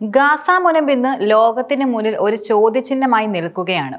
Gaza മുനമ്പ് ഇന്ന് ലോകത്തിന് മുന്നിൽ ഒരു ചോദ്യചിഹ്നമായി നിൽക്കുകയാണ്.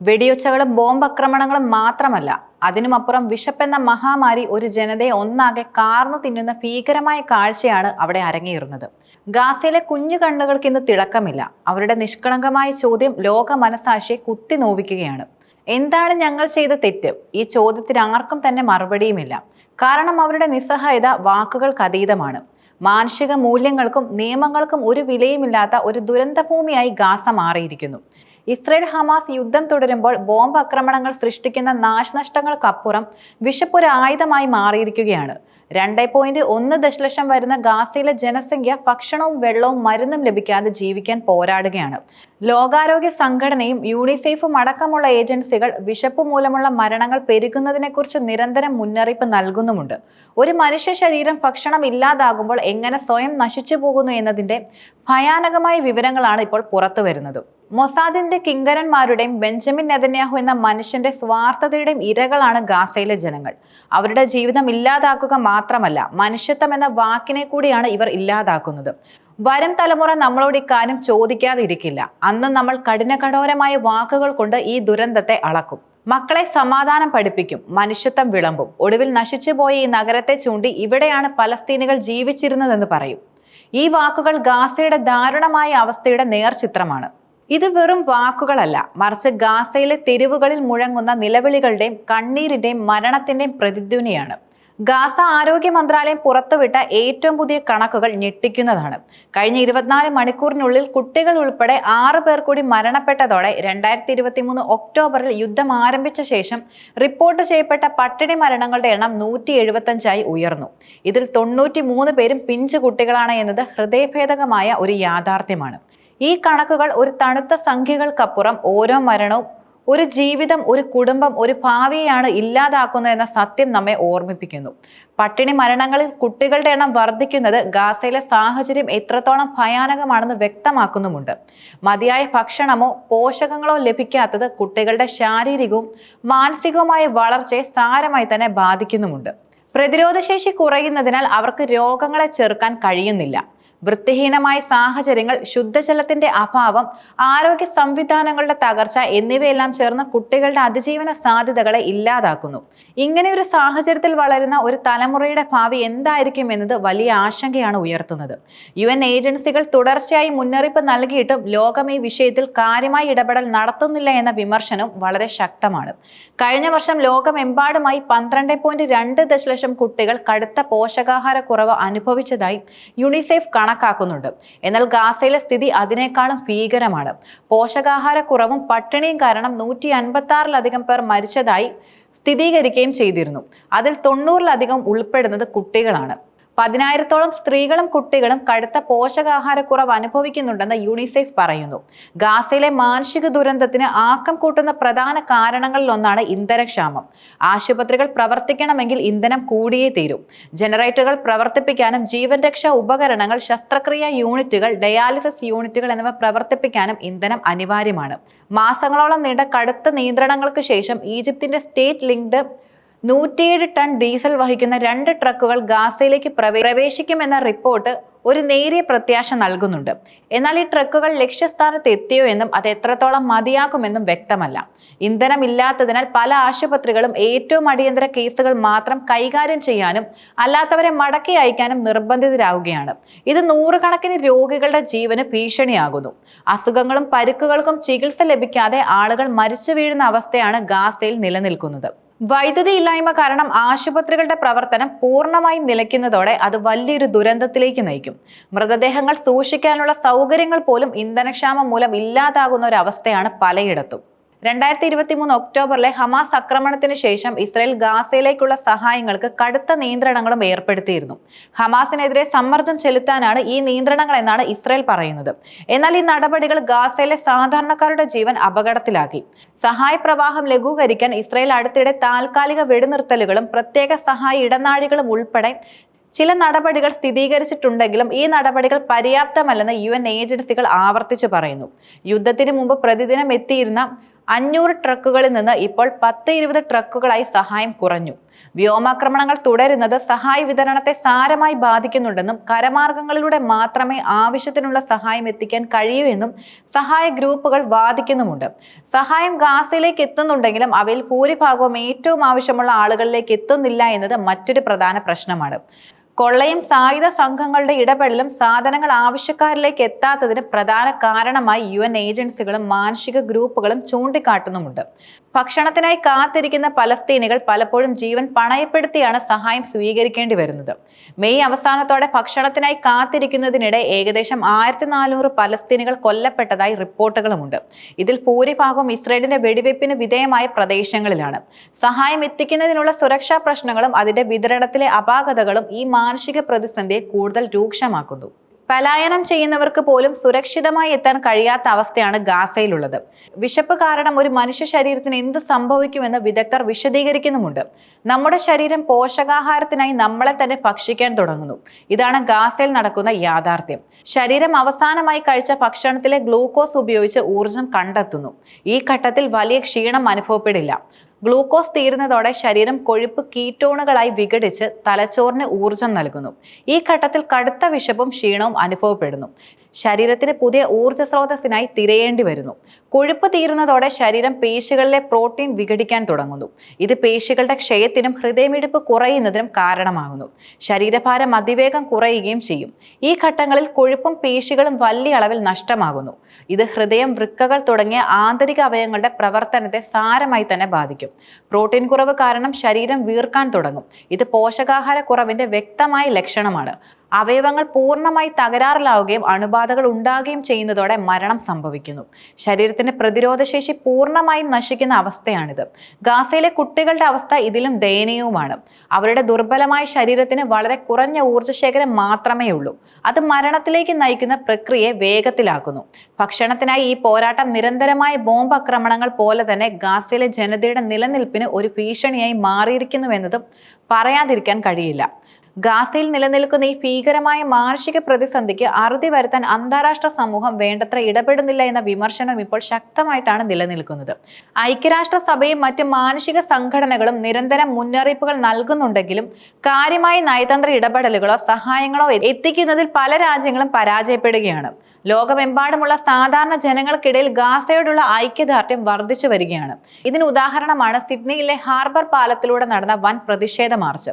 വെടിയൊച്ചകളും ബോംബ് ആക്രമണങ്ങളും മാത്രമല്ല അതിനുമപ്പുറം വിശപ്പെന്ന മഹാമാരി ഒരു ജനതയെ ഒന്നാകെ കാർന്നു തിന്നുന്ന ഭീകരമായ കാഴ്ചയാണ് അവിടെ അരങ്ങേറുന്നത്. ഗാസയിലെ കുഞ്ഞു കണ്ണുകൾക്ക് ഇന്ന് തിളക്കമില്ല. അവരുടെ നിഷ്കളങ്കമായ ചോദ്യം ലോക മനസാക്ഷിയെ കുത്തി നോവിക്കുകയാണ്. എന്താണ് ഞങ്ങൾ ചെയ്ത തെറ്റ്? ഈ ചോദ്യത്തിന് ആർക്കും തന്നെ മറുപടിയുമില്ല. കാരണം അവരുടെ നിസ്സഹായത വാക്കുകൾക്ക് അതീതമാണ്. മാനുഷിക മൂല്യങ്ങൾക്കും നിയമങ്ങൾക്കും ഒരു വിലയുമില്ലാത്ത ഒരു ദുരന്തഭൂമിയായി ഗാസ മാറിയിരിക്കുന്നു. ഇസ്രയേൽ ഹമാസ് യുദ്ധം തുടരുമ്പോൾ ബോംബ് ആക്രമണങ്ങൾ സൃഷ്ടിക്കുന്ന നാശനഷ്ടങ്ങൾക്കപ്പുറം വിശപ്പൊരു ആയുധമായി മാറിയിരിക്കുകയാണ്. രണ്ടേ പോയിന്റ് ഒന്ന് ദശലക്ഷം വരുന്ന ഗാസയിലെ ജനസംഖ്യ ഭക്ഷണവും വെള്ളവും മരുന്നും ലഭിക്കാതെ ജീവിക്കാൻ പോരാടുകയാണ്. ലോകാരോഗ്യ സംഘടനയും യൂണിസെഫും അടക്കമുള്ള ഏജൻസികൾ വിശപ്പ് മൂലമുള്ള മരണങ്ങൾ പെരുകുന്നതിനെക്കുറിച്ച് നിരന്തരം മുന്നറിയിപ്പ് നൽകുന്നുമുണ്ട്. ഒരു മനുഷ്യ ശരീരം ഭക്ഷണം ഇല്ലാതാകുമ്പോൾ എങ്ങനെ സ്വയം നശിച്ചു പോകുന്നു എന്നതിന്റെ ഭയാനകമായ വിവരങ്ങളാണ് ഇപ്പോൾ പുറത്തു വരുന്നത് മൊസാദിന്റെ കിങ്കരന്മാരുടെയും ബെഞ്ചമിൻ നെതന്യാഹു എന്ന മനുഷ്യന്റെ സ്വാർത്ഥതയുടെയും ഇരകളാണ് ഗാസയിലെ ജനങ്ങൾ. അവരുടെ ജീവിതം ഇല്ലാതാക്കുക മാത്രമല്ല മനുഷ്യത്വം എന്ന വാക്കിനെ കൂടിയാണ് ഇവർ ഇല്ലാതാക്കുന്നത്. വരും തലമുറ നമ്മളോട് ഇക്കാര്യം ചോദിക്കാതിരിക്കില്ല. അന്ന് നമ്മൾ കഠിനകഠോരമായ വാക്കുകൾ കൊണ്ട് ഈ ദുരന്തത്തെ അളക്കും. മക്കളെ സമാധാനം പഠിപ്പിക്കും മനുഷ്യത്വം വിളമ്പും. ഒടുവിൽ നശിച്ചുപോയ ഈ നഗരത്തെ ചൂണ്ടി ഇവിടെയാണ് പലസ്തീനുകൾ ജീവിച്ചിരുന്നതെന്ന് പറയും. ഈ വാക്കുകൾ ഗാസയുടെ ദാരുണമായ അവസ്ഥയുടെ നേർചിത്രമാണ്. ഇത് വെറും വാക്കുകളല്ല. മറിച്ച് ഗാസയിലെ തെരുവുകളിൽ മുഴങ്ങുന്ന നിലവിളികളുടെയും കണ്ണീരിന്റെയും മരണത്തിന്റെയും പ്രതിധ്വനിയാണ്. ഗാസ ആരോഗ്യ മന്ത്രാലയം പുറത്തുവിട്ട ഏറ്റവും പുതിയ കണക്കുകൾ ഞെട്ടിക്കുന്നതാണ്. കഴിഞ്ഞ ഇരുപത്തിനാല് മണിക്കൂറിനുള്ളിൽ കുട്ടികൾ ഉൾപ്പെടെ ആറ് പേർ കൂടി മരണപ്പെട്ടതോടെ രണ്ടായിരത്തി ഇരുപത്തി മൂന്ന് ഒക്ടോബറിൽ യുദ്ധം ആരംഭിച്ച ശേഷം റിപ്പോർട്ട് ചെയ്യപ്പെട്ട പട്ടിണി മരണങ്ങളുടെ എണ്ണം നൂറ്റി എഴുപത്തഞ്ചായി ഉയർന്നു. ഇതിൽ തൊണ്ണൂറ്റി മൂന്ന് പേരും പിഞ്ചു കുട്ടികളാണ് എന്നത് ഹൃദയഭേദകമായ ഒരു യാഥാർത്ഥ്യമാണ്. ഈ കണക്കുകൾ ഒരു തണുത്ത സംഖ്യകൾക്കപ്പുറം ഓരോ മരണവും ഒരു ജീവിതം ഒരു കുടുംബം ഒരു ഭാവിയാണ് ഇല്ലാതാക്കുന്നത് എന്ന സത്യം നമ്മെ ഓർമ്മിപ്പിക്കുന്നു. പട്ടിണി മരണങ്ങളിൽ കുട്ടികളുടെ എണ്ണം വർദ്ധിക്കുന്നത് ഗാസയിലെ സാഹചര്യം എത്രത്തോളം ഭയാനകമാണെന്ന് വ്യക്തമാക്കുന്നുമുണ്ട്. മതിയായ ഭക്ഷണമോ പോഷകങ്ങളോ ലഭിക്കാത്തത് കുട്ടികളുടെ ശാരീരികവും മാനസികവുമായ വളർച്ചയെ സാരമായി തന്നെ ബാധിക്കുന്നുമുണ്ട്. പ്രതിരോധശേഷി കുറയുന്നതിനാൽ അവർക്ക് രോഗങ്ങളെ ചെറുക്കാൻ കഴിയുന്നില്ല. വൃത്തിഹീനമായ സാഹചര്യങ്ങൾ ശുദ്ധജലത്തിന്റെ അഭാവം ആരോഗ്യ സംവിധാനങ്ങളുടെ തകർച്ച എന്നിവയെല്ലാം ചേർന്ന് കുട്ടികളുടെ അതിജീവന സാധ്യതകളെ ഇല്ലാതാക്കുന്നു. ഇങ്ങനെ ഒരു സാഹചര്യത്തിൽ വളരുന്ന ഒരു തലമുറയുടെ ഭാവി എന്തായിരിക്കും എന്നത് വലിയ ആശങ്കയാണ് ഉയർത്തുന്നത്. യു എൻ ഏജൻസികൾ തുടർച്ചയായി മുന്നറിയിപ്പ് നൽകിയിട്ടും ലോകം ഈ വിഷയത്തിൽ കാര്യമായി ഇടപെടൽ നടത്തുന്നില്ല എന്ന വിമർശനം വളരെ ശക്തമാണ്. കഴിഞ്ഞ വർഷം ലോകമെമ്പാടുമായി പന്ത്രണ്ട് പോയിന്റ് രണ്ട് ദശലക്ഷം കുട്ടികൾ കടുത്ത പോഷകാഹാര കുറവ് അനുഭവിച്ചതായി യുണിസെഫ് കണക്കാക്കുന്നുണ്ട്. എന്നാൽ ഗാസയിലെ സ്ഥിതി അതിനേക്കാളും ഭീകരമാണ്. പോഷകാഹാരക്കുറവും പട്ടിണിയും കാരണം നൂറ്റി അൻപത്തി പേർ മരിച്ചതായി സ്ഥിരീകരിക്കുകയും ചെയ്തിരുന്നു. അതിൽ തൊണ്ണൂറിലധികം ഉൾപ്പെടുന്നത് കുട്ടികളാണ്. പതിനായിരത്തോളം സ്ത്രീകളും കുട്ടികളും കടുത്ത പോഷകാഹാരക്കുറവ് അനുഭവിക്കുന്നുണ്ടെന്ന് യുണിസെഫ് പറയുന്നു. ഗാസയിലെ മാനസിക ദുരന്തത്തിന് ആക്കം കൂട്ടുന്ന പ്രധാന കാരണങ്ങളിൽ ഒന്നാണ് ഇന്ധനക്ഷാമം. ആശുപത്രികൾ പ്രവർത്തിക്കണമെങ്കിൽ ഇന്ധനം കൂടിയേ തീരൂ. ജനറേറ്ററുകൾ പ്രവർത്തിപ്പിക്കാനും ജീവൻ രക്ഷാ ഉപകരണങ്ങൾ ശസ്ത്രക്രിയാ യൂണിറ്റുകൾ ഡയാലിസിസ് യൂണിറ്റുകൾ എന്നിവ പ്രവർത്തിപ്പിക്കാനും ഇന്ധനം അനിവാര്യമാണ്. മാസങ്ങളോളം നീണ്ട കടുത്ത നിയന്ത്രണങ്ങൾക്ക് ശേഷം ഈജിപ്തിന്റെ സ്റ്റേറ്റ് ലിങ്ക്ഡ് നൂറ്റിയേഴ് ടൺ ഡീസൽ വഹിക്കുന്ന രണ്ട് ട്രക്കുകൾ ഗാസയിലേക്ക് പ്രവേശിക്കുമെന്ന റിപ്പോർട്ട് ഒരു നേരിയ പ്രത്യാശ നൽകുന്നുണ്ട്. എന്നാൽ ഈ ട്രക്കുകൾ ലക്ഷ്യസ്ഥാനത്ത് എത്തിയോ എന്നും അത് എത്രത്തോളം മതിയാകുമെന്നും വ്യക്തമല്ല. ഇന്ധനമില്ലാത്തതിനാൽ പല ആശുപത്രികളും ഏറ്റവും അടിയന്തര കേസുകൾ മാത്രം കൈകാര്യം ചെയ്യാനും അല്ലാത്തവരെ മടക്കി അയക്കാനും നിർബന്ധിതരാകുകയാണ് ഇത് നൂറുകണക്കിന് രോഗികളുടെ ജീവന് ഭീഷണിയാകുന്നു. അസുഖങ്ങളും പരുക്കുകൾക്കും ചികിത്സ ലഭിക്കാതെ ആളുകൾ മരിച്ചു വീഴുന്ന അവസ്ഥയാണ് ഗാസയിൽ നിലനിൽക്കുന്നത്. വൈദ്യുതി ഇല്ലായ്മ കാരണം ആശുപത്രികളുടെ പ്രവർത്തനം പൂർണമായും നിലയ്ക്കുന്നതോടെ അത് വലിയൊരു ദുരന്തത്തിലേക്ക് നയിക്കും. മൃതദേഹങ്ങൾ സൂക്ഷിക്കാനുള്ള സൗകര്യങ്ങൾ പോലും ഇന്ധനക്ഷാമം മൂലം ഇല്ലാതാകുന്ന ഒരു അവസ്ഥയാണ് പലയിടത്തും. രണ്ടായിരത്തി ഇരുപത്തി മൂന്ന് ഒക്ടോബറിലെ ഹമാസ് ആക്രമണത്തിന് ശേഷം ഇസ്രയേൽ ഗാസയിലേക്കുള്ള സഹായങ്ങൾക്ക് കടുത്ത നിയന്ത്രണങ്ങളും ഏർപ്പെടുത്തിയിരുന്നു. ഹമാസിനെതിരെ സമ്മർദ്ദം ചെലുത്താനാണ് ഈ നിയന്ത്രണങ്ങൾ എന്നാണ് ഇസ്രയേൽ പറയുന്നത്. എന്നാൽ ഈ നടപടികൾ ഗാസയിലെ സാധാരണക്കാരുടെ ജീവൻ അപകടത്തിലാക്കി. സഹായ പ്രവാഹം ലഘൂകരിക്കാൻ ഇസ്രയേൽ അടുത്തിടെ താൽക്കാലിക വെടിനിർത്തലുകളും പ്രത്യേക സഹായ ഇടനാഴികളും ഉൾപ്പെടെ ചില നടപടികൾ സ്ഥിരീകരിച്ചിട്ടുണ്ടെങ്കിലും ഈ നടപടികൾ പര്യാപ്തമല്ലെന്ന് യു എൻ ഏജൻസികൾ ആവർത്തിച്ചു പറയുന്നു. യുദ്ധത്തിന് മുമ്പ് പ്രതിദിനം എത്തിയിരുന്ന അഞ്ഞൂറ് ട്രക്കുകളിൽ നിന്ന് ഇപ്പോൾ പത്ത് ഇരുപത് ട്രക്കുകളായി സഹായം കുറഞ്ഞു. വ്യോമാക്രമണങ്ങൾ തുടരുന്നത് സഹായ വിതരണത്തെ സാരമായി ബാധിക്കുന്നുണ്ടെന്നും കരമാർഗങ്ങളിലൂടെ മാത്രമേ ആവശ്യത്തിനുള്ള സഹായം എത്തിക്കാൻ കഴിയൂ എന്നും സഹായ ഗ്രൂപ്പുകൾ വാദിക്കുന്നുമുണ്ട്. സഹായം ഗാസയിലേക്ക് എത്തുന്നുണ്ടെങ്കിലും അവയിൽ ഭൂരിഭാഗവും ഏറ്റവും ആവശ്യമുള്ള ആളുകളിലേക്ക് എത്തുന്നില്ല എന്നത് മറ്റൊരു പ്രധാന പ്രശ്നമാണ്. കൊള്ളയും സായുധ സംഘങ്ങളുടെ ഇടപെടലും സാധനങ്ങൾ ആവശ്യക്കാരിലേക്ക് എത്താത്തതിന് പ്രധാന കാരണമായി യു എൻ ഏജൻസികളും മാനുഷിക ഗ്രൂപ്പുകളും ചൂണ്ടിക്കാട്ടുന്നുമുണ്ട്. ഭക്ഷണത്തിനായി കാത്തിരിക്കുന്ന പലസ്തീനികൾ പലപ്പോഴും ജീവൻ പണയപ്പെടുത്തിയാണ് സഹായം സ്വീകരിക്കേണ്ടി വരുന്നത്. മെയ് അവസാനത്തോടെ ഭക്ഷണത്തിനായി കാത്തിരിക്കുന്നതിനിടെ ഏകദേശം ആയിരത്തി നാനൂറ് പലസ്തീനികൾ കൊല്ലപ്പെട്ടതായി റിപ്പോർട്ടുകളുമുണ്ട്. ഇതിൽ ഭൂരിഭാഗവും ഇസ്രയേലിന്റെ വെടിവെപ്പിന് വിധേയമായ പ്രദേശങ്ങളിലാണ്. സഹായം എത്തിക്കുന്നതിനുള്ള സുരക്ഷാ പ്രശ്നങ്ങളും അതിന്റെ വിതരണത്തിലെ അപാകതകളും ഈ മാനസിക പ്രതിസന്ധിയെ കൂടുതൽ രൂക്ഷമാക്കുന്നു. പലായനം ചെയ്യുന്നവർക്ക് പോലും സുരക്ഷിതമായി എത്താൻ കഴിയാത്ത അവസ്ഥയാണ് ഗാസയിലുള്ളത്. വിശപ്പ് കാരണം ഒരു മനുഷ്യ ശരീരത്തിന് എന്ത് സംഭവിക്കുമെന്ന് വിദഗ്ധർ വിശദീകരിക്കുന്നുമുണ്ട്. നമ്മുടെ ശരീരം പോഷകാഹാരത്തിനായി നമ്മളെ തന്നെ ഭക്ഷിക്കാൻ തുടങ്ങുന്നു. ഇതാണ് ഗാസയിൽ നടക്കുന്ന യാഥാർത്ഥ്യം. ശരീരം അവസാനമായി കഴിച്ച ഭക്ഷണത്തിലെ ഗ്ലൂക്കോസ് ഉപയോഗിച്ച് ഊർജം കണ്ടെത്തുന്നു. ഈ ഘട്ടത്തിൽ വലിയ ക്ഷീണം അനുഭവപ്പെടില്ല. ഗ്ലൂക്കോസ് തീരുന്നതോടെ ശരീരം കൊഴുപ്പ് കീറ്റോണുകളായി വിഘടിച്ച് തലച്ചോറിന് ഊർജം നൽകുന്നു. ഈ ഘട്ടത്തിൽ കടുത്ത വിശപ്പും ക്ഷീണവും അനുഭവപ്പെടുന്നു. ശരീരത്തിന് പുതിയ ഊർജ സ്രോതസ്സിനായി തിരയേണ്ടി വരുന്നു. കൊഴുപ്പ് തീരുന്നതോടെ ശരീരം പേശികളിലെ പ്രോട്ടീൻ വിഘടിക്കാൻ തുടങ്ങുന്നു. ഇത് പേശികളുടെ ക്ഷയത്തിനും ഹൃദയമിടിപ്പ് കുറയുന്നതിനും കാരണമാകുന്നു. ശരീരഭാരം അതിവേഗം കുറയുകയും ചെയ്യും. ഈ ഘട്ടങ്ങളിൽ കൊഴുപ്പും പേശികളും വലിയ അളവിൽ നഷ്ടമാകുന്നു. ഇത് ഹൃദയം വൃക്കകൾ തുടങ്ങിയ ആന്തരിക അവയവങ്ങളുടെ പ്രവർത്തനത്തെ സാരമായി തന്നെ ബാധിക്കും. പ്രോട്ടീൻ കുറവ് കാരണം ശരീരം വീർക്കാൻ തുടങ്ങും. ഇത് പോഷകാഹാര കുറവിന്റെ വ്യക്തമായ ലക്ഷണമാണ്. അവയവങ്ങൾ പൂർണമായി തകരാറിലാവുകയും അണുബാധകൾ ഉണ്ടാകുകയും ചെയ്യുന്നതോടെ മരണം സംഭവിക്കുന്നു. ശരീരത്തിന്റെ പ്രതിരോധശേഷി പൂർണമായും നശിക്കുന്ന അവസ്ഥയാണിത്. ഗാസയിലെ കുട്ടികളുടെ അവസ്ഥ ഇതിലും ദയനീയവുമാണ്. അവരുടെ ദുർബലമായ ശരീരത്തിന് വളരെ കുറഞ്ഞ ഊർജശേഖരം മാത്രമേ ഉള്ളൂ. അത് മരണത്തിലേക്ക് നയിക്കുന്ന പ്രക്രിയയെ വേഗത്തിലാക്കുന്നു. ഭക്ഷണത്തിനായി ഈ പോരാട്ടം നിരന്തരമായ ബോംബ് ആക്രമണങ്ങൾ പോലെ തന്നെ ഗാസയിലെ ജനതയുടെ നിലനിൽപ്പിന് ഒരു ഭീഷണിയായി മാറിയിരിക്കുന്നുവെന്നതും പറയാതിരിക്കാൻ കഴിയില്ല. ഗാസയിൽ നിലനിൽക്കുന്ന ഈ ഭീകരമായ മാർഷിക പ്രതിസന്ധിക്ക് അറുതി വരുത്താൻ അന്താരാഷ്ട്ര സമൂഹം വേണ്ടത്ര ഇടപെടുന്നില്ല എന്ന വിമർശനം ഇപ്പോൾ ശക്തമായിട്ടാണ് നിലനിൽക്കുന്നത്. ഐക്യരാഷ്ട്ര സഭയും മറ്റ് മാനുഷിക സംഘടനകളും നിരന്തരം മുന്നറിയിപ്പുകൾ നൽകുന്നുണ്ടെങ്കിലും കാര്യമായ നയതന്ത്ര ഇടപെടലുകളോ സഹായങ്ങളോ എത്തിക്കുന്നതിൽ പല രാജ്യങ്ങളും പരാജയപ്പെടുകയാണ്. ലോകമെമ്പാടുമുള്ള സാധാരണ ജനങ്ങൾക്കിടയിൽ ഗാസയോടുള്ള ഐക്യദാർഢ്യം വർദ്ധിച്ചു വരികയാണ്. ഇതിന് ഉദാഹരണമാണ് സിഡ്നിയിലെ ഹാർബർ പാലത്തിലൂടെ നടന്ന വൻ പ്രതിഷേധ മാർച്ച്.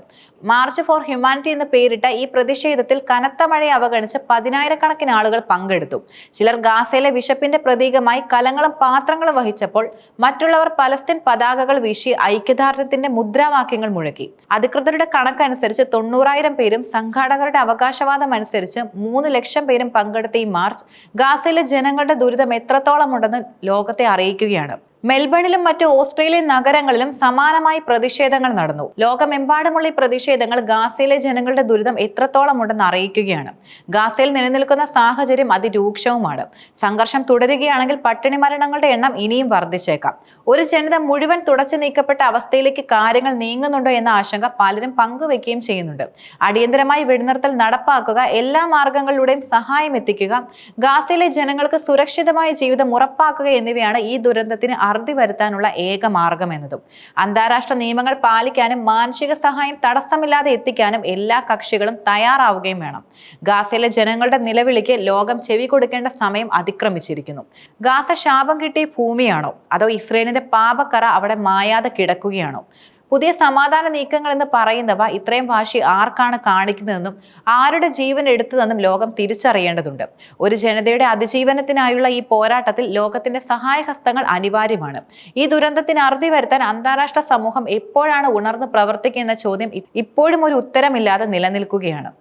മാർച്ച് ഫോർ ഹ്യൂമാനിറ്റി എന്ന് പേരിട്ട ഈ പ്രതിഷേധത്തിൽ കനത്ത മഴയെ അവഗണിച്ച് പതിനായിരക്കണക്കിന് ആളുകൾ പങ്കെടുത്തു. ചിലർ ഗാസയിലെ വിശപ്പിന്റെ പ്രതീകമായി കലങ്ങളും പാത്രങ്ങളും വഹിച്ചപ്പോൾ മറ്റുള്ളവർ പലസ്തീൻ പതാകകൾ വീശി ഐക്യദാർഢ്യത്തിന്റെ മുദ്രാവാക്യങ്ങൾ മുഴക്കി. അധികൃതരുടെ കണക്കനുസരിച്ച് തൊണ്ണൂറായിരം പേരും സംഘാടകരുടെ അവകാശവാദം അനുസരിച്ച് മൂന്ന് ലക്ഷം പേരും പങ്കെടുത്ത ഈ മാർച്ച് ഗാസയിലെ ജനങ്ങളുടെ ദുരിതം എത്രത്തോളം ഉണ്ടെന്ന് ലോകത്തെ അറിയിക്കുകയാണ്. മെൽബണിലും മറ്റ് ഓസ്ട്രേലിയൻ നഗരങ്ങളിലും സമാനമായി പ്രതിഷേധങ്ങൾ നടന്നു. ലോകമെമ്പാടുമുള്ള ഈ പ്രതിഷേധങ്ങൾ ഗാസയിലെ ജനങ്ങളുടെ ദുരിതം എത്രത്തോളം ഉണ്ടെന്ന് അറിയിക്കുകയാണ്. ഗാസയിൽ നിലനിൽക്കുന്ന സാഹചര്യം അതിരൂക്ഷവുമാണ്. സംഘർഷം തുടരുകയാണെങ്കിൽ പട്ടിണി മരണങ്ങളുടെ എണ്ണം ഇനിയും വർദ്ധിച്ചേക്കാം. ഒരു ജനത മുഴുവൻ തുടച്ചു നീക്കപ്പെട്ട അവസ്ഥയിലേക്ക് കാര്യങ്ങൾ നീങ്ങുന്നുണ്ടോ എന്ന ആശങ്ക പലരും പങ്കുവെക്കുകയും ചെയ്യുന്നുണ്ട്. അടിയന്തരമായി വെടിനിർത്തൽ നടപ്പാക്കുക എല്ലാ മാർഗങ്ങളിലൂടെയും സഹായം എത്തിക്കുക ഗാസയിലെ ജനങ്ങൾക്ക് സുരക്ഷിതമായ ജീവിതം ഉറപ്പാക്കുക എന്നിവയാണ് ഈ ദുരന്തത്തിന് അറുതി വരുത്താനുള്ള ഏക മാർഗം എന്നതും. അന്താരാഷ്ട്ര നിയമങ്ങൾ പാലിക്കാനും മാനസിക സഹായം തടസ്സമില്ലാതെ എത്തിക്കാനും എല്ലാ കക്ഷികളും തയ്യാറാവുകയും വേണം. ഗാസയിലെ ജനങ്ങളുടെ നിലവിളിക്ക് ലോകം ചെവി കൊടുക്കേണ്ട സമയം അതിക്രമിച്ചിരിക്കുന്നു. ഗാസ ശാപം കിട്ടിയ ഭൂമിയാണോ? അതോ ഇസ്രയേലിന്റെ പാപക്കറ അവിടെ മായാതെ കിടക്കുകയാണോ? പുതിയ സമാധാന നീക്കങ്ങൾ എന്ന് പറയുന്നവ ഇത്രയും വാശി ആർക്കാണ് കാണിക്കുന്നതെന്നും ആരുടെ ജീവൻ എടുത്തതെന്നും ലോകം തിരിച്ചറിയേണ്ടതുണ്ട്. ഒരു ജനതയുടെ അതിജീവനത്തിനായുള്ള ഈ പോരാട്ടത്തിൽ ലോകത്തിന്റെ സഹായഹസ്തങ്ങൾ അനിവാര്യമാണ്. ഈ ദുരന്തത്തിന് അറുതി വരുത്താൻ അന്താരാഷ്ട്ര സമൂഹം എപ്പോഴാണ് ഉണർന്ന് പ്രവർത്തിക്കുന്ന ചോദ്യം ഇപ്പോഴും ഒരു ഉത്തരമില്ലാതെ നിലനിൽക്കുകയാണ്.